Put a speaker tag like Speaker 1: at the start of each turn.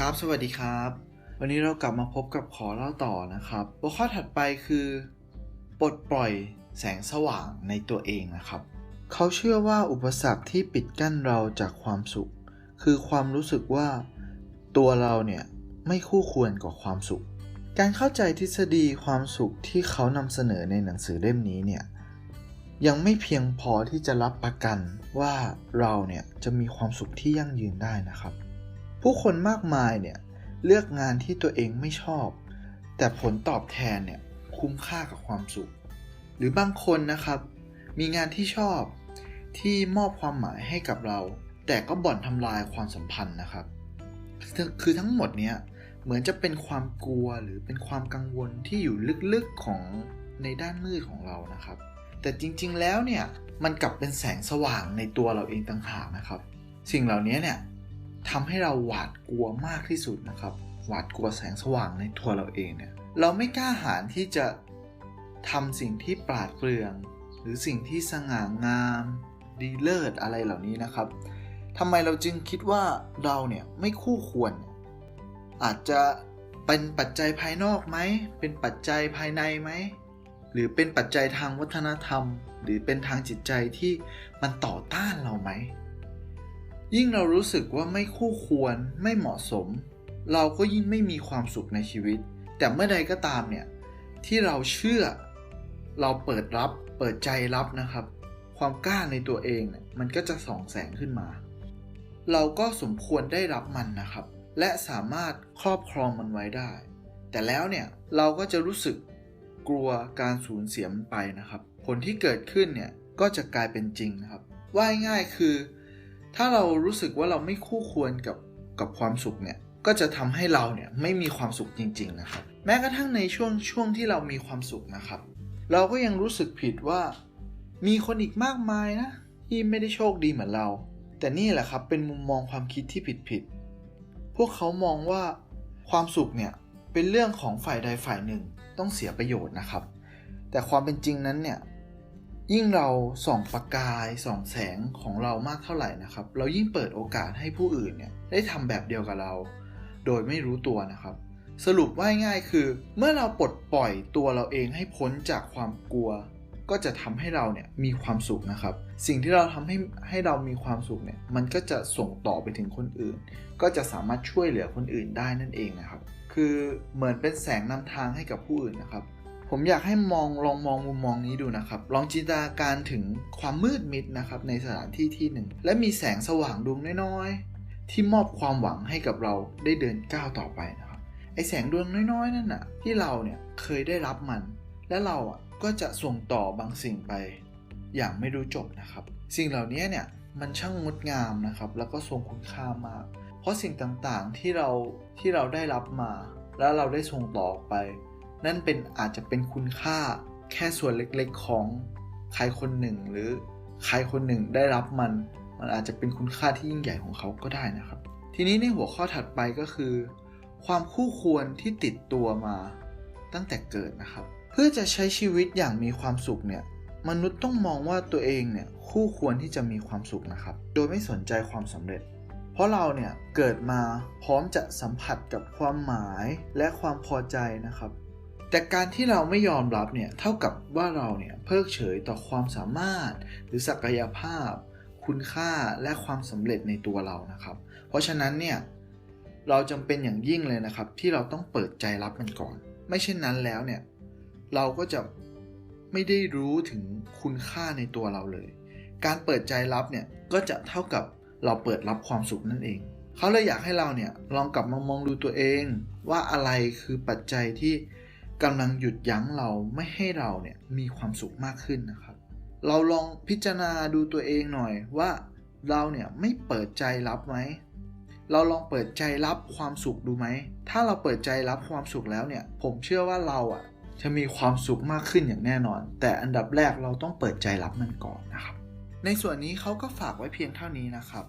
Speaker 1: ครับ สวัสดีครับ วันนี้เรากลับมาพบกับขอเล่าต่อนะครับหัวข้อถัดไปคือปลดปล่อยแสงสว่างในตัวเองนะครับ เขาเชื่อว่าอุปสรรคที่ปิดกั้นเราจากความสุข คือความรู้สึกว่าตัวเราเนี่ยไม่คู่ควรกับความสุข การเข้าใจทฤษฎีความสุขที่เขานำเสนอในหนังสือเล่มนี้เนี่ยยังไม่เพียงพอที่จะรับประกันว่าเราเนี่ยจะมีความสุขที่ยั่งยืนได้นะครับ ผู้คนมากมายเนี่ยเลือกงานที่ตัวเองไม่ชอบ แต่ผลตอบแทนเนี่ยคุ้มค่ากับความสุข หรือบางคนนะครับ มีงานที่ชอบที่มอบความหมายให้กับเรา แต่ก็บ่อนทำลายความสัมพันธ์นะครับ คือทั้งหมดเนี้ยเหมือนจะเป็นความกลัวหรือเป็นความกังวลที่อยู่ลึกๆของในด้านมืดของเรานะครับ แต่จริงๆแล้วเนี่ยมันกลับเป็นแสงสว่างในตัวเราเองต่างหากนะครับ สิ่งเหล่านี้เนี่ย ทำให้เราหวาดกลัวมากที่สุดนะครับ หวาดกลัวแสงสว่างในตัวเราเองเนี่ยเราไม่กล้าหาญที่จะทำสิ่งที่ปราดเปรื่อง หรือสิ่งที่สง่างามดีเลิศอะไรเหล่านี้นะครับทำไมเราจึงคิดว่าเราเนี่ยไม่คู่ควร อาจจะเป็นปัจจัยภายนอกไหม เป็นปัจจัยภายในไหม หรือเป็นปัจจัยทางวัฒนธรรม หรือเป็นทางจิตใจที่มันต่อต้านเราไหม ยิ่งเรารู้สึกว่าไม่คู่ควรไม่เหมาะสม เราก็ยิ่งไม่มีความสุขในชีวิต แต่เมื่อใดก็ตามเนี่ย ที่เราเชื่อ เราเปิดรับ เปิดใจรับนะครับ ความกล้าในตัวเองเนี่ยมันก็จะส่องแสงขึ้นมา เราก็สมควรได้รับมันนะครับ และสามารถครอบครองมันไว้ได้ แต่แล้วเนี่ยเราก็จะรู้สึกกลัวการสูญเสียมันไปนะครับ ผลที่เกิดขึ้นเนี่ยก็จะกลายเป็นจริงนะครับ ว่าง่ายคือ ถ้าเรารู้สึกว่าเราไม่คู่ควรกับกับความสุขเนี่ยก็จะทำให้เราเนี่ยไม่มีความสุขจริง ๆ นะครับ แม้กระทั่งในช่วงช่วงที่เรามีความสุขนะครับ เราก็ยังรู้สึกผิดว่า มีคนอีกมากมายนะที่ไม่ได้โชคดีเหมือนเรา แต่นี่แหละครับเป็นมุมมองความคิดที่ผิดๆพวกเขามองว่าความสุขเนี่ยเป็นเรื่องของฝ่ายใดฝ่ายหนึ่งต้องเสียประโยชน์นะครับ แต่ความเป็นจริงนั้นเนี่ย ยิ่งเราส่องประกายส่องแสงของเรามากเท่าไหร่นะครับ เรายิ่งเปิดโอกาสให้ผู้อื่นเนี่ยได้ทำแบบเดียวกับเรา โดยไม่รู้ตัวนะครับ สรุปว่าง่ายคือ เมื่อเราปลดปล่อยตัวเราเองให้พ้นจากความกลัว ก็จะทำให้เราเนี่ยมีความสุขนะครับ สิ่งที่เราทำให้ให้เรามีความสุขเนี่ยมันก็จะส่งต่อไปถึงคนอื่น ก็จะสามารถช่วยเหลือคนอื่นได้นั่นเองนะครับ คือเหมือนเป็นแสงนำทางให้กับผู้อื่นนะครับ ผมอยากให้มองลองมองมุมมองนี้ดูนะครับ ลองจินตนาการถึงความมืดมิดนะครับในสถานที่ที่หนึ่ง และมีแสงสว่างดวงน้อยๆ ที่มอบความหวังให้กับเราได้เดินก้าวต่อไปนะครับ ไอแสงดวงน้อยๆ นั่นน่ะที่เราเนี่ยเคยได้รับมัน และเราอะก็จะส่งต่อบางสิ่งไป อย่างไม่รู้จบนะครับ สิ่งเหล่านี้เนี่ยมันช่างงดงามนะครับ แล้วก็ทรงคุณค่ามาก เพราะสิ่งต่างๆที่เราที่เราได้รับมา แล้วเราได้ส่งต่อไป นั่นเป็นอาจจะเป็นคุณค่าแค่ส่วนเล็กๆของใครคนหนึ่ง หรือใครคนหนึ่งได้รับมัน มันอาจจะเป็นคุณค่าที่ยิ่งใหญ่ของเขาก็ได้นะครับ ทีนี้ในหัวข้อถัดไปก็คือ ความคู่ควรที่ติดตัวมาตั้งแต่เกิดนะครับ เพื่อจะใช้ชีวิตอย่างมีความสุขเนี่ยมนุษย์ต้องมองว่าตัวเองเนี่ยคู่ควรที่จะมีความสุขนะครับ โดยไม่สนใจความสำเร็จ เพราะเราเนี่ยเกิดมาพร้อมจะสัมผัสกับความหมายและความพอใจนะครับ แต่การที่เราไม่ยอมรับเนี่ยเท่ากับว่าเราเนี่ยเพิกเฉยต่อความสามารถ หรือศักยภาพ คุณค่าและความสำเร็จในตัวเรานะครับ เพราะฉะนั้นเนี่ยเราจำเป็นอย่างยิ่งเลยนะครับ ที่เราต้องเปิดใจรับมันก่อน ไม่เช่นนั้นแล้วเนี่ยเราก็จะไม่ได้รู้ถึงคุณค่าในตัวเราเลย การเปิดใจรับเนี่ยก็จะเท่ากับเราเปิดรับความสุขนั่นเอง เขาเลยอยากให้เราเนี่ยลองกลับมามองดูตัวเอง ว่าอะไรคือปัจจัยที่ กำลังหยุดยั้งเราไม่ให้เราเนี่ยมีความสุขมากขึ้นนะครับ เราลองพิจารณาดูตัวเองหน่อยว่าเราเนี่ยไม่เปิดใจรับไหม เราลองเปิดใจรับความสุขดูไหม ถ้าเราเปิดใจรับความสุขแล้วเนี่ย ผมเชื่อว่าเราอะจะมีความสุขมากขึ้นอย่างแน่นอน แต่อันดับแรกเราต้องเปิดใจรับมันก่อนนะครับ ในส่วนนี้เขาก็ฝากไว้เพียงเท่านี้นะครับ